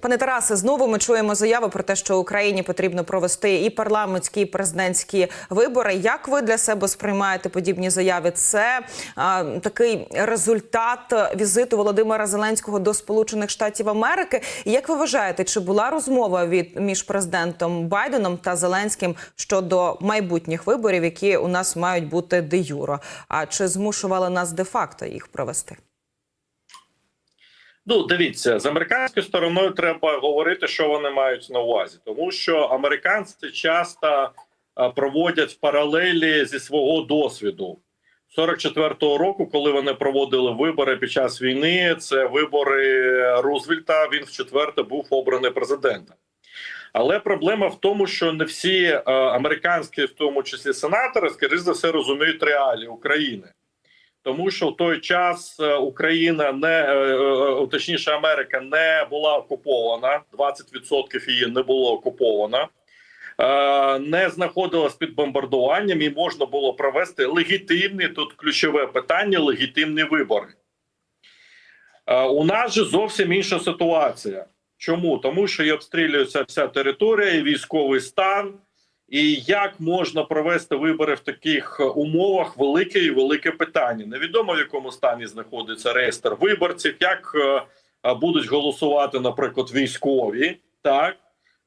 Пане Тарасе, знову ми чуємо заяви про те, що Україні потрібно провести і парламентські, і президентські вибори. Як ви для себе сприймаєте подібні заяви? Це а, такий результат візиту Володимира Зеленського до Сполучених Штатів Америки. І як ви вважаєте, чи була розмова від між президентом Байденом та Зеленським щодо майбутніх виборів, які у нас мають бути де юро? А чи змушували нас де факто їх провести? Ну, дивіться, з американською стороною треба говорити, що вони мають на увазі, тому що американці часто проводять паралелі зі свого досвіду. 44-го року, коли вони проводили вибори під час війни, це вибори Рузвельта. Він в четверте був обраний президентом. Але проблема в тому, що не всі е, американські, в тому числі сенатори, скоріше за все, розуміють реалії України. Тому що в той час е, Україна не е, е, точніше Америка не була окупована 20% її не було окупована, не знаходилась під бомбардуванням, і можна було провести легітимні тут ключове питання легітимні вибори. У нас же зовсім інша ситуація. Чому? Тому що і обстрілюється вся територія, і військовий стан. І як можна провести вибори в таких умовах? Велике і велике питання. Невідомо в якому стані знаходиться реєстр виборців, як е, будуть голосувати, наприклад, військові, так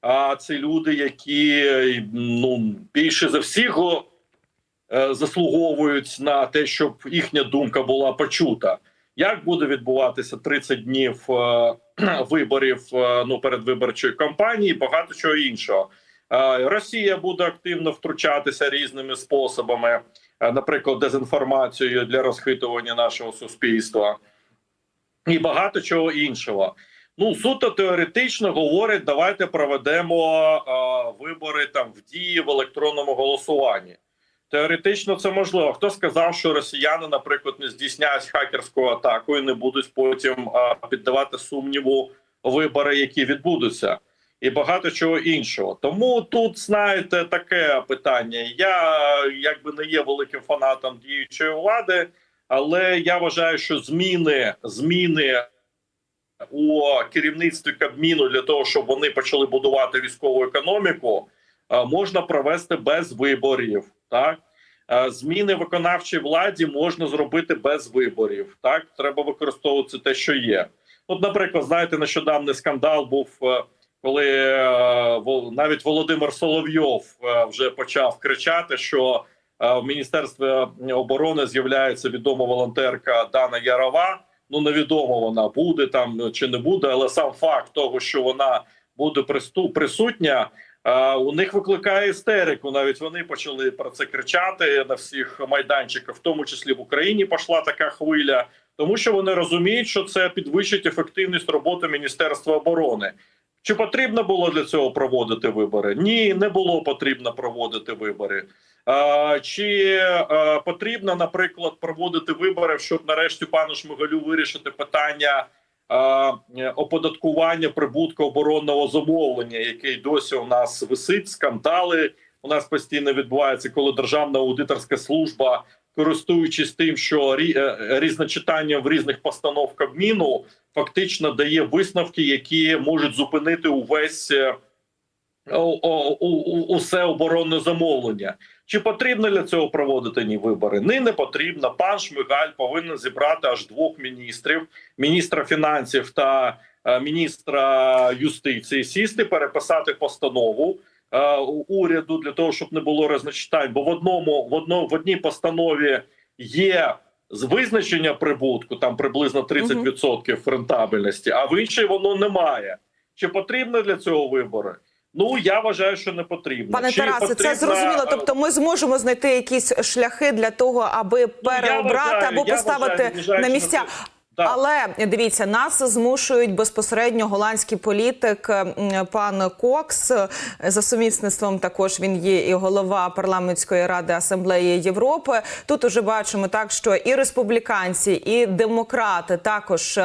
а це люди, які ну більше за всіх е, заслуговують на те, щоб їхня думка була почута. Як буде відбуватися 30 днів е, виборів ну передвиборчої кампанії, багато чого іншого. Е, Росія буде активно втручатися різними способами, е, наприклад, дезінформацією для розхитування нашого суспільства і багато чого іншого. Ну суто теоретично говорять, давайте проведемо е, вибори там в дії в електронному голосуванні. Теоретично це можливо. Хто сказав, що росіяни, наприклад, не здійсняють хакерську атаку і не будуть потім піддавати сумніву вибори, які відбудуться і багато чого іншого. Тому тут знаєте таке питання. Я якби не є великим фанатом діючої влади, але я вважаю, що зміни зміни у керівництві Кабміну для того, щоб вони почали будувати військову економіку, е, можна провести без виборів. Так Е, зміни виконавчій владі можна зробити без виборів. Так треба використовувати те, що є. От, наприклад, знаєте, нещодавний скандал був. Коли е, навіть Володимир Соловйов е, вже почав кричати, що е, в Міністерстві оборони з'являється відома волонтерка Дана Ярова. Ну невідомо вона буде там чи не буде, але сам факт того, що вона буде присутня, у них викликає істерику. Навіть вони почали про це кричати на всіх майданчиках, в тому числі в Україні пішла така хвиля, тому що вони розуміють, що це підвищить ефективність роботи Міністерства оборони. Чи потрібно було для цього проводити вибори? Ні, не було потрібно проводити вибори. А, чи е, потрібно, наприклад, проводити вибори, щоб нарешті пану Шмигалю вирішити питання а, оподаткування прибутку оборонного замовлення, який досі у нас висить, скандали у нас постійно відбуваються, коли державна аудиторська служба, користуючись тим, що е, різночитання в різних постанов Кабміну, фактично дає висновки, які можуть зупинити увесь е, усе оборонне замовлення. Чи потрібно для цього проводити ні вибори? Ні, не потрібно. Пан Шмигаль повинен зібрати аж двох міністрів: міністра фінансів та е, міністра юстиції, сісти, переписати постанову уряду для того, щоб не було різночитань. Бо в одному в одно в одній постанові є з визначення прибутку, там приблизно 30% рентабельності, а в іншій воно немає. Чи потрібно для цього вибори? Ну я вважаю, що не потрібно. Пане Чи Тарасе, це зрозуміло. е, Тобто, ми зможемо знайти якісь шляхи для того, аби переобрати вважаю, або поставити вважаю, на місця. Так. Але дивіться, нас змушують безпосередньо голландський політик пан Кокс за сумісництвом. Також він є і голова парламентської ради асамблеї Європи. Тут уже бачимо так, що і республіканці, і демократи також.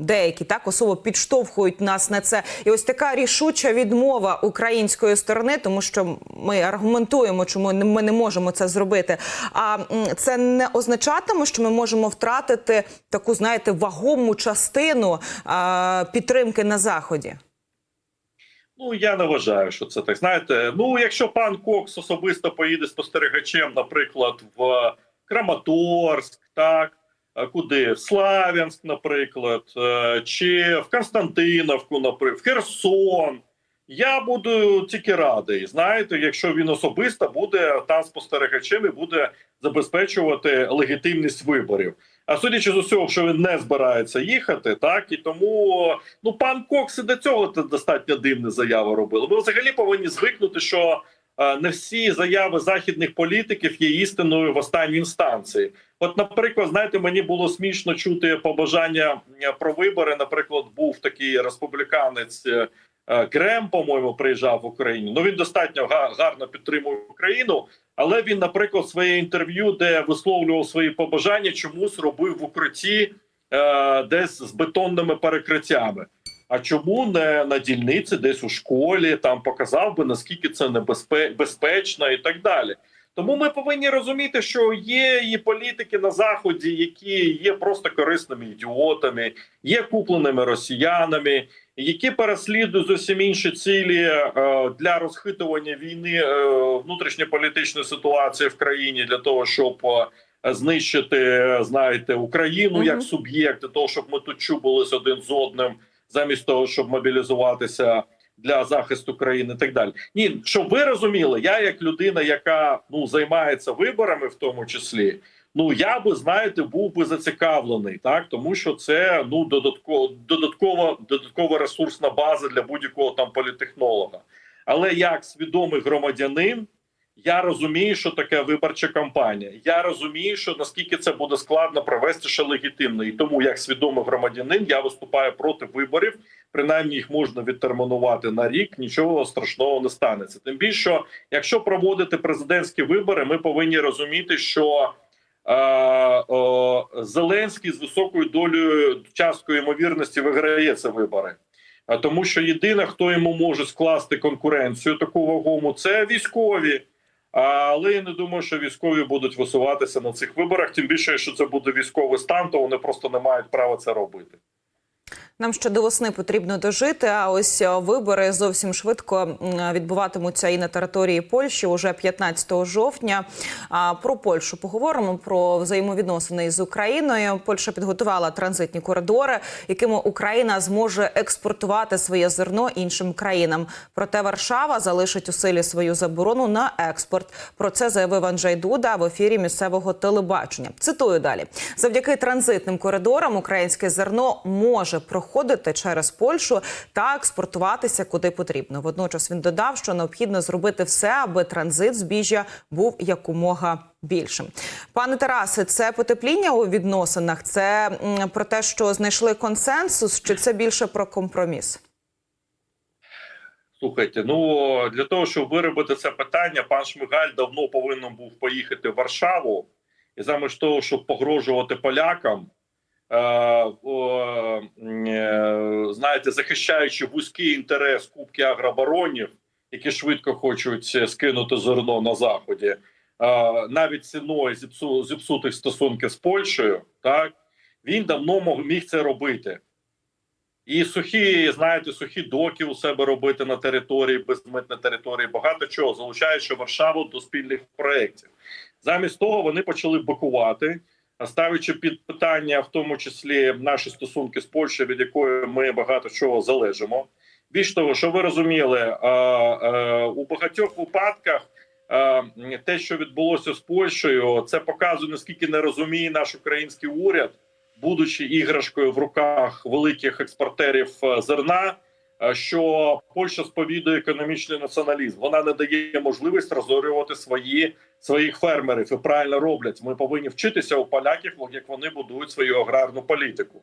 Деякі так особо підштовхують нас на це, і ось така рішуча відмова української сторони, тому що ми аргументуємо, чому ми не можемо це зробити. А це не означатиме, що ми можемо втратити таку, знаєте, вагому частину а, підтримки на заході. Ну я не вважаю, що це так. Знаєте, ну якщо пан Кокс особисто поїде спостерігачем, наприклад, в Краматорськ, так куди? В Славянськ, наприклад, е, чи в Константиновку, наприклад, в Херсон. Я буду тільки радий, знаєте, якщо він особисто буде там спостерігачем і буде забезпечувати легітимність виборів. А судячи з усього, що він не збирається їхати, так і тому ну пан Кокс і до цього достатньо дивні заяви робили. Ми взагалі повинні звикнути, що не всі заяви західних політиків є істиною в останній інстанції. От, наприклад, знаєте, мені було смішно чути побажання про вибори. Наприклад, був такий республіканець. е, е, Грем, по-моєму, приїжджав в Україну. Ну він достатньо гарно підтримує Україну, але він, наприклад, своє інтерв'ю, де висловлював свої побажання, чомусь робив в укритті е, десь з бетонними перекриттями. А чому не на дільниці, десь у школі, там показав би наскільки це небезпе- безпечно і так далі. Тому ми повинні розуміти, що є і політики на заході, які є просто корисними ідіотами, є купленими росіянами, які переслідують зовсім інші цілі е, для розхитування війни е, внутрішньополітичної ситуації в країні для того, щоб е, знищити, знаєте, Україну Мгм. як суб'єкт, для того, щоб ми тут чубились один з одним, замість того, щоб мобілізуватися для захисту країни, і так далі. Ні, щоб ви розуміли, я як людина, яка ну займається виборами, в тому числі. Ну я би знаєте, був би зацікавлений, так тому що це ну додатково додаткова додаткова ресурсна база для будь-якого там політехнолога. Але як свідомий громадянин, я розумію, що таке виборча кампанія. Я розумію, що наскільки це буде складно провести ще легітимно, і тому як свідомий громадянин я виступаю проти виборів. Принаймні їх можна відтермінувати на рік, нічого страшного не станеться. Тим більше, якщо проводити президентські вибори, ми повинні розуміти, що е, о, Зеленський з високою долею часткою ймовірності виграє ці вибори. А тому, що єдине, хто йому може скласти конкуренцію таку вагому, це військові. Але я не думаю, що військові будуть висуватися на цих виборах. Тим більше, що це буде військовий стан, то вони просто не мають права це робити. Нам ще до весни потрібно дожити. А ось е, вибори зовсім швидко відбуватимуться і на території Польщі уже 15 жовтня. Про Польщу поговоримо про взаємовідносини з Україною. Польща підготувала транзитні коридори, якими Україна зможе експортувати своє зерно іншим країнам. Проте Варшава залишить у силі свою заборону на експорт. Про це заявив Анджей Дуда в ефірі місцевого телебачення. Цитую далі: завдяки транзитним коридорам українське зерно може проходити через Польщу та експортуватися куди потрібно. Водночас він додав, що необхідно зробити все, аби транзит збіжжя був якомога більшим. Пане Тарасе, це потепління у відносинах. Це про те, що знайшли консенсус, чи це більше про компроміс? Слухайте, ну для того, щоб виробити це питання, пан Шмигаль давно повинен був поїхати в Варшаву, і замість того, щоб погрожувати полякам, знаєте, захищаючи вузький інтерес кубки агробаронів, які швидко хочуть е, скинути зерно на заході, е, навіть ціною зіпсу, зіпсутих стосунків з Польщею, так він давно міг це робити. І сухі, знаєте, сухі доки у себе робити на території, безмитна території, багато чого, залучаючи Варшаву до спільних проєктів. Замість того вони почали бакувати, ставлячи під питання, в тому числі наші стосунки з Польщею, від якої ми багато чого залежимо. Більш того, що ви розуміли, у багатьох випадках те, що відбулося з Польщею, це показує наскільки не розуміє наш український уряд будучи іграшкою в руках великих експортерів е, зерна, що Польща сповідує економічний націоналізм. Вона не дає можливість розорювати свої своїх фермерів і правильно роблять. Ми повинні вчитися у поляків, як вони будують свою аграрну політику.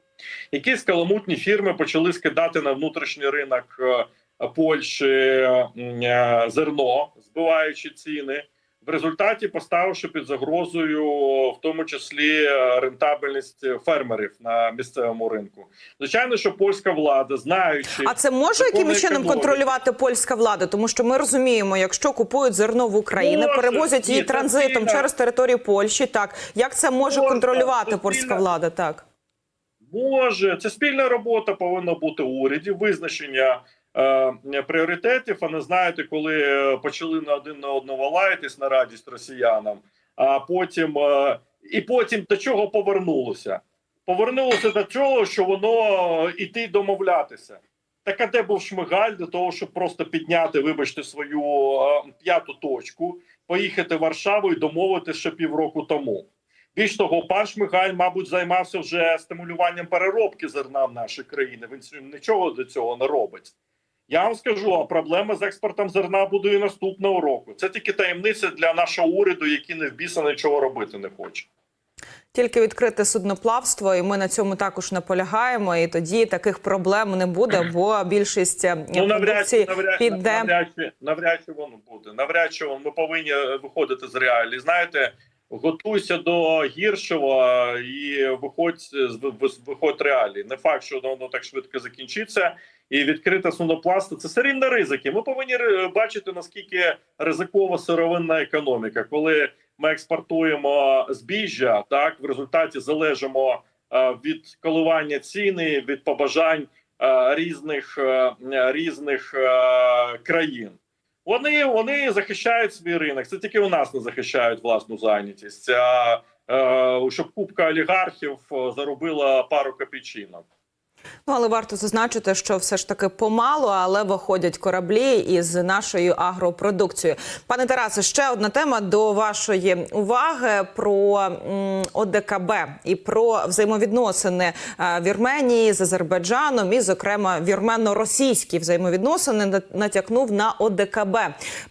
Якісь каламутні фірми почали скидати на внутрішній ринок е, Польщі е, зерно, збиваючи ціни. В результаті поставивши під загрозою, в тому числі рентабельність фермерів на місцевому ринку. Звичайно, що польська влада, знаючи А це може якимось чином економіки. контролювати польська влада? Тому що ми розуміємо, якщо купують зерно в Україні, Може. перевозять її Ні, транзитом спільна- через територію Польщі. Так як це може Можна, контролювати польська влада? Так. Може, це спільна робота повинна бути у уряді, визначення пріоритетів. А не знаєте, коли е, почали на один на одного лаятись на радість росіянам, а потім е, і потім до чого повернулося? Повернулося до того, що воно іти домовлятися. Так а де був Шмигаль для того, щоб просто підняти, вибачте, свою е, п'яту точку, поїхати в Варшаву і домовитися ще півроку тому. Більш того, пан Шмигаль, мабуть, займався вже стимулюванням переробки зерна в нашій країні. Він нічого до цього не робить. Я вам скажу, а проблема з експортом зерна буде і наступного року. Це тільки таємниця для нашого уряду, який не в біса нічого робити не хоче. Тільки відкрите судноплавство, і ми на цьому також наполягаємо. І тоді таких проблем не буде, бо більшість е, Ну, навряд, чи- навряд, піде. навряд, чи, навряд чи воно буде. Навряд чи воно. ми повинні е, виходити з реалій. Знаєте, готуйся до гіршого і виходь виходь реалій. Не факт, що воно так швидко закінчиться. І відкрита суднопластво – це все рівно ризики. Ми повинні ри- бачити наскільки ризикова сировинна економіка, коли ми експортуємо збіжжя, так в результаті залежимо е, від коливання ціни, від побажань е, різних е, різних е, країн. Вони, вони захищають свій ринок. Це тільки у нас не захищають власну зайнятість. А е, щоб купка олігархів е, заробила пару копійчинок. Ну, але варто зазначити, що все ж таки помало, але виходять кораблі із нашою агропродукцією. Пане Тарасе, ще одна тема до вашої уваги про ОДКБ і про взаємовідносини е, Вірменії з Азербайджаном, і, зокрема, вірменно-російські взаємовідносини на- натякнув на ОДКБ.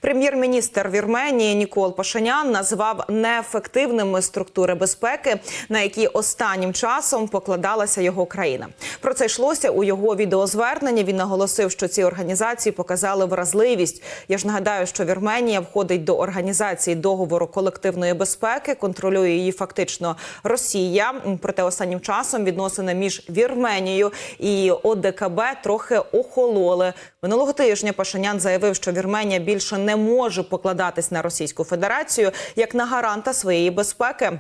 Прем'єр-міністр Вірменії Нікол Пашинян назвав неефективними структури безпеки, на які останнім часом покладалася його країна. Про це йшлося у його відеозверненні. Він наголосив, що ці організації показали вразливість. Я ж нагадаю, що Вірменія входить до організації договору колективної безпеки, контролює її фактично Росія. Проте останнім часом відносини між Вірменією і ОДКБ трохи охололи. Минулого тижня Пашинян заявив, що Вірменія більше не може покладатись на Російську Федерацію як на гаранта своєї безпеки.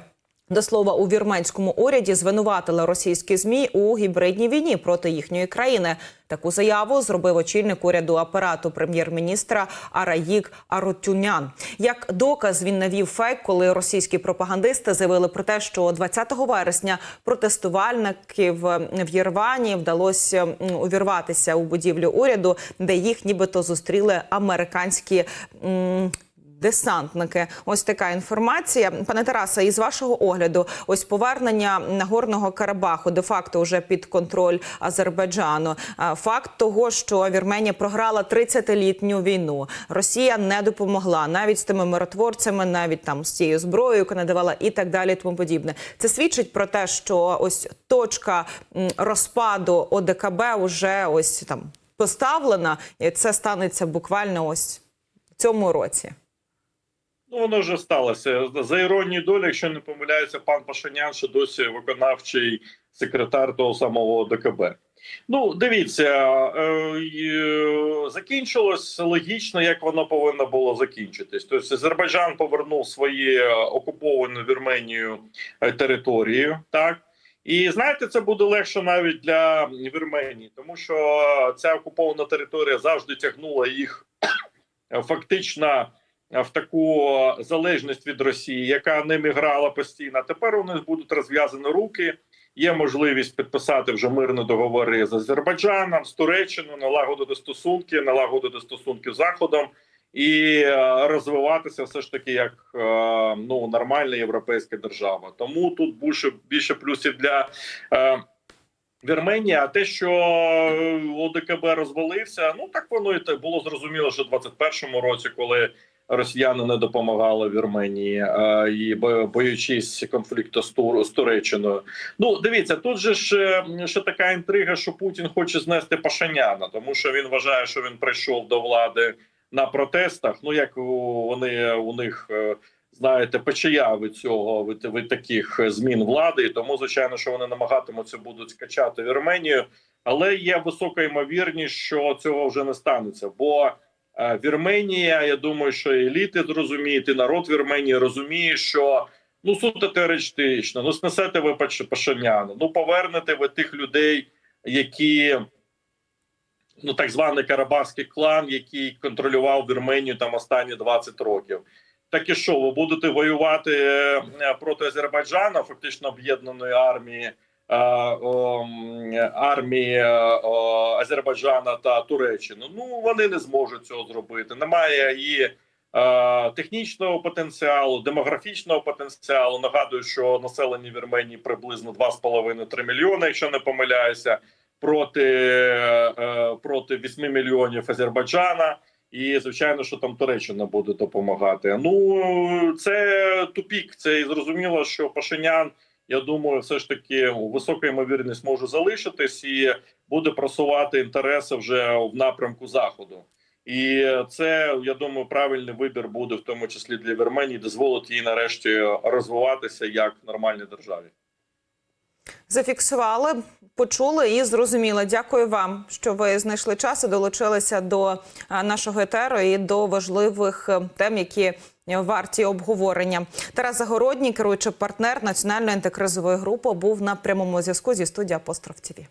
До слова, у вірменському уряді звинуватили російські змі у гібридній війні проти їхньої країни. Таку заяву зробив очільник уряду апарату прем'єр-міністра Араїк Арутюнян. Як доказ він навів фейк, коли російські пропагандисти заявили про те, що 20 вересня протестувальників в Єрвані вдалося увірватися у будівлю уряду, де їх нібито зустріли американські. м, Десантники, ось така інформація. Пане Тарасе, із вашого огляду, ось повернення Нагорного Карабаху де факто вже під контроль Азербайджану. Факт того, що Вірменія програла 30-літню війну. Росія не допомогла навіть з тими миротворцями, навіть там з цією зброєю, яку надавала, і так далі. і Тому подібне. Це свідчить про те, що ось точка розпаду ОДКБ вже ось там поставлена, і це станеться буквально ось в цьому році. Ну, воно вже сталося. За іронією долі, якщо не помиляється, пан Пашинян ще досі виконавчий секретар того самого ДКБ. Ну, дивіться, е, е, закінчилось логічно, як воно повинно було закінчитись. Тобто Азербайджан повернув свої е, окуповані Вірменією е, територію, так. І знаєте, це буде легше навіть для Вірменії, тому що ця окупована територія завжди тягнула їх фактично в таку залежність від Росії, яка ними грала постійно. Тепер у них будуть розв'язані руки. Є можливість підписати вже мирні договори з Азербайджаном, з Туреччиною, налагодити стосунки, налагодити стосунки з Заходом і розвиватися все ж таки як ну нормальна європейська держава. Тому тут більше більше плюсів для. Е, Вірменія, а те, що ОДКБ розвалився, ну так воно і було зрозуміло, що в 21-му році, коли росіяни не допомагали Вірменії е, і бо- боючись конфлікту з, Тур, з Туреччиною. Ну дивіться, тут же ж е, ще така інтрига, що Путін хоче знести Пашиняна, тому що він вважає, що він прийшов до влади на протестах. Ну як вони у них. е, Знаєте, печія від цього від, від таких змін влади, і тому звичайно, що вони намагатимуться будуть скачати Вірменію, але є висока ймовірність, що цього вже не станеться. Бо Вірменія, я думаю, що еліти зрозуміють, і народ Вірменії розуміє, що ну суто теоретично, ну снесете ви Паш- Пашиняна, ну повернете ви тих людей, які ну так званий Карабахський клан, який контролював Вірменію там останні 20 років. Так і що, ви будете воювати е, проти Азербайджану, фактично об'єднаної армії армії е, Азербайджана та Туреччини? Ну вони не зможуть цього зробити. Немає і е, технічного потенціалу, демографічного потенціалу. Нагадую, що населення Вірменії приблизно 2,5-3 мільйони, якщо не помиляюся, проти, е, проти 8 мільйонів Азербайджана. І звичайно, що там Туреччина буде допомагати. Ну це тупік. Це і зрозуміло, що Пашинян, я думаю, все ж таки висока ймовірність може залишитись і буде просувати інтереси вже в напрямку заходу. І це я думаю, правильний вибір буде в тому числі для Вірменії, дозволить їй нарешті розвиватися як нормальній державі. Зафіксували, почули і зрозуміли. Дякую вам, що ви знайшли час і долучилися до нашого етеру і до важливих е, тем, які варті обговорення. Тарас Загородній, керуючий партнер національної антикризової групи, був на прямому зв'язку зі студії Апостроф ТІВІ.